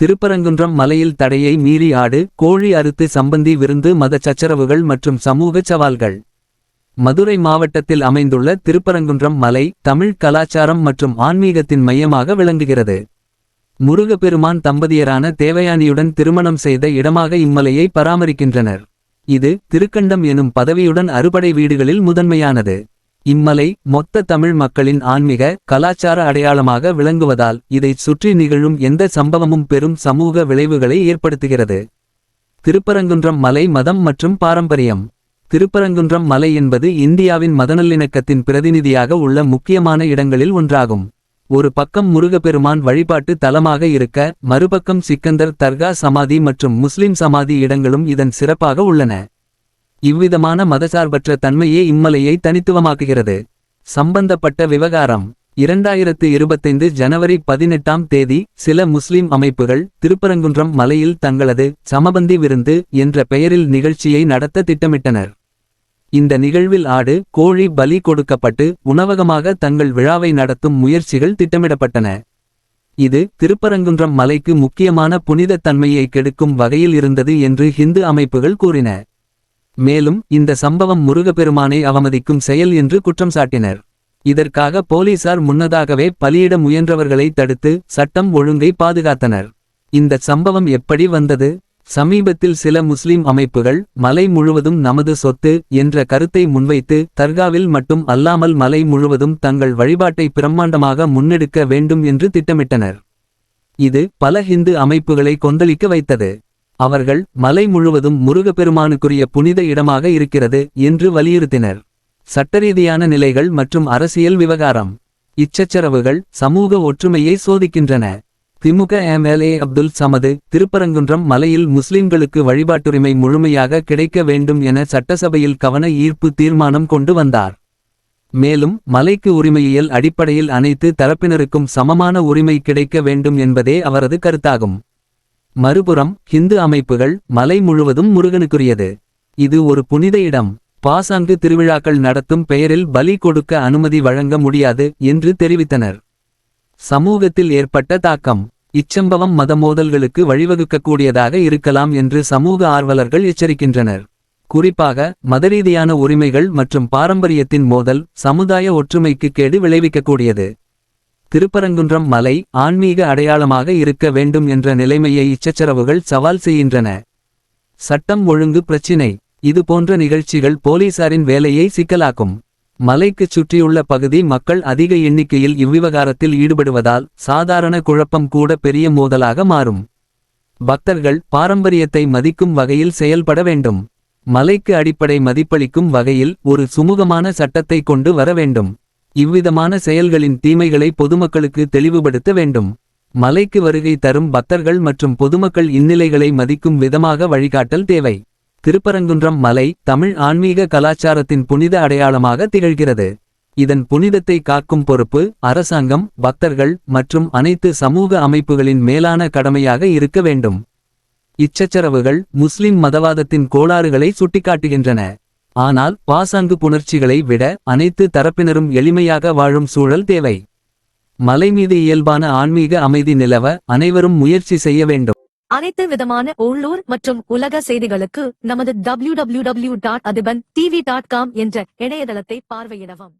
திருப்பரங்குன்றம் மலையில் தடையை மீறி ஆடு கோழி அறுத்து சம்பந்தி விருந்து மத சச்சரவுகள் மற்றும் சமூக சவால்கள். மதுரை மாவட்டத்தில் அமைந்துள்ள திருப்பரங்குன்றம் மலை தமிழ் கலாச்சாரம் மற்றும் ஆன்மீகத்தின் மையமாக விளங்குகிறது. முருகப்பெருமான் தம்பதியரான தேவயானியுடன் திருமணம் செய்த இடமாக இம்மலையை பராமரிக்கின்றனர். இது திருக்கண்டம் எனும் பதவியுடன் அறுபடை வீடுகளில் முதன்மையானது. இம்மலை மொத்த தமிழ் மக்களின் ஆன்மீக கலாச்சார அடையாளமாக விளங்குவதால் இதைச் சுற்றி நிகழும் எந்த சம்பவமும் பெரும் சமூக விளைவுகளை ஏற்படுத்துகிறது. திருப்பரங்குன்றம் மலை மதம் மற்றும் பாரம்பரியம். திருப்பரங்குன்றம் மலை என்பது இந்தியாவின் மதநல்லிணக்கத்தின் பிரதிநிதியாக உள்ள முக்கியமான இடங்களில் ஒன்றாகும். ஒரு பக்கம் முருகப்பெருமான் வழிபாட்டு தலமாக இருக்க மறுபக்கம் சிக்கந்தர் தர்கா சமாதி மற்றும் முஸ்லிம் சமாதி இடங்களும் இதன் சிறப்பாக உள்ளன. இவ்விதமான மதசார்பற்ற தன்மையே இம்மலையை தனித்துவமாக்குகிறது. சம்பந்தப்பட்ட விவகாரம். இரண்டாயிரத்து இருபத்தைந்து ஜனவரி பதினெட்டாம் தேதி சில முஸ்லிம் அமைப்புகள் திருப்பரங்குன்றம் மலையில் தங்களது சமபந்தி விருந்து என்ற பெயரில் நிகழ்ச்சியை நடத்த திட்டமிட்டனர். இந்த நிகழ்வில் ஆடு கோழி பலி கொடுக்கப்பட்டு உணவகமாக தங்கள் விழாவை நடத்தும் முயற்சிகள் திட்டமிடப்பட்டன. இது திருப்பரங்குன்றம் மலைக்கு முக்கியமான புனிதத் தன்மையை கெடுக்கும் வகையில் இருந்தது என்று ஹிந்து அமைப்புகள் கூறின. மேலும் இந்த சம்பவம் முருகப்பெருமானை அவமதிக்கும் செயல் என்று குற்றம் சாட்டினர். இதற்காக போலீசார் முன்னதாகவே பலியிட முயன்றவர்களை தடுத்து சட்டம் ஒழுங்கை பாதுகாத்தனர். இந்த சம்பவம் எப்படி வந்தது? சமீபத்தில் சில முஸ்லிம் அமைப்புகள் மலை முழுவதும் நமது சொத்து என்ற கருத்தை முன்வைத்து தர்காவில் மட்டும் அல்லாமல் மலை முழுவதும் தங்கள் வழிபாட்டை பிரம்மாண்டமாக முன்னெடுக்க வேண்டும் என்று திட்டமிட்டனர். இது பல ஹிந்து அமைப்புகளை கொந்தளிக்க வைத்தது. அவர்கள் மலை முழுவதும் முருகப்பெருமானுக்குரிய புனித இடமாக இருக்கிறது என்று வலியுறுத்தினர். சட்டரீதியான நிலைகள் மற்றும் அரசியல் விவகாரம். இச்சச்சரவுகள் சமூக ஒற்றுமையை சோதிக்கின்றன. திமுக எம்எல்ஏ அப்துல் சமது திருப்பரங்குன்றம் மலையில் முஸ்லிம்களுக்கு வழிபாட்டுரிமை முழுமையாக கிடைக்க வேண்டும் என சட்டசபையில் கவன ஈர்ப்பு தீர்மானம் கொண்டு வந்தார். மேலும் மலைக்கு உரிமையியல் அடிப்படையில் அனைத்து தரப்பினருக்கும் சமமான உரிமை கிடைக்க வேண்டும் என்பதே அவரது கருத்தாகும். மறுபுறம் ஹிந்து அமைப்புகள் மலை முழுவதும் முருகனுக்குரியது. இது ஒரு புனித இடம். பாசாங்கு திருவிழாக்கள் நடத்தும் பெயரில் பலி கொடுக்க அனுமதி வழங்க முடியாது என்று தெரிவித்தனர். சமூகத்தில் ஏற்பட்ட தாக்கம். இச்சம்பவம் மதமோதல்களுக்கு வழிவகுக்கக்கூடியதாக இருக்கலாம் என்று சமூக ஆர்வலர்கள் எச்சரிக்கின்றனர். குறிப்பாக மதரீதியான உரிமைகள் மற்றும் பாரம்பரியத்தின் மோதல் சமுதாய ஒற்றுமைக்கு கேடு விளைவிக்கக்கூடியது. திருப்பரங்குன்றம் மலை ஆன்மீக அடையாளமாக இருக்க வேண்டும் என்ற நிலைமையை இச்சச்சரவுகள் சவால் செய்கின்றன. சட்டம் ஒழுங்கு பிரச்சினை. இது போன்ற நிகழ்ச்சிகள் போலீசாரின் வேலையை சிக்கலாக்கும். மலைக்குச் சுற்றியுள்ள பகுதி மக்கள் அதிக எண்ணிக்கையில் இவ்விவகாரத்தில் ஈடுபடுவதால் சாதாரண குழப்பம் கூட பெரிய மோதலாக மாறும். பக்தர்கள் பாரம்பரியத்தை மதிக்கும் வகையில் செயல்பட வேண்டும். மலைக்கு அடிப்படை மதிப்பளிக்கும் வகையில் ஒரு சுமூகமான சட்டத்தை கொண்டு வர வேண்டும். இவ்விதமான செயல்களின் தீமைகளை பொதுமக்களுக்கு தெளிவுபடுத்த வேண்டும். மலைக்கு வருகை தரும் பக்தர்கள் மற்றும் பொதுமக்கள் இந்நிலைகளை மதிக்கும் விதமாக வழிகாட்டல் தேவை. திருப்பரங்குன்றம் மலை தமிழ் ஆன்மீக கலாச்சாரத்தின் புனித அடையாளமாக திகழ்கிறது. இதன் புனிதத்தை காக்கும் பொறுப்பு அரசாங்கம் பக்தர்கள் மற்றும் அனைத்து சமூக அமைப்புகளின் மேலான கடமையாக இருக்க வேண்டும். இச்சச்சரவுகள் முஸ்லிம் மதவாதத்தின் கோளாறுகளை சுட்டிக்காட்டுகின்றன. ஆனால் பாசாங்கு புணர்ச்சிகளை விட அனைத்து தரப்பினரும் எளிமையாக வாழும் சூழல் தேவை. மலை மீது இயல்பான ஆன்மீக அமைதி நிலவ அனைவரும் முயற்சி செய்ய வேண்டும். அனைத்து விதமான உள்ளூர் மற்றும் உலக செய்திகளுக்கு நமது W W W dot Athiban TV dot com என்ற இணையதளத்தை பார்வையிடவும்.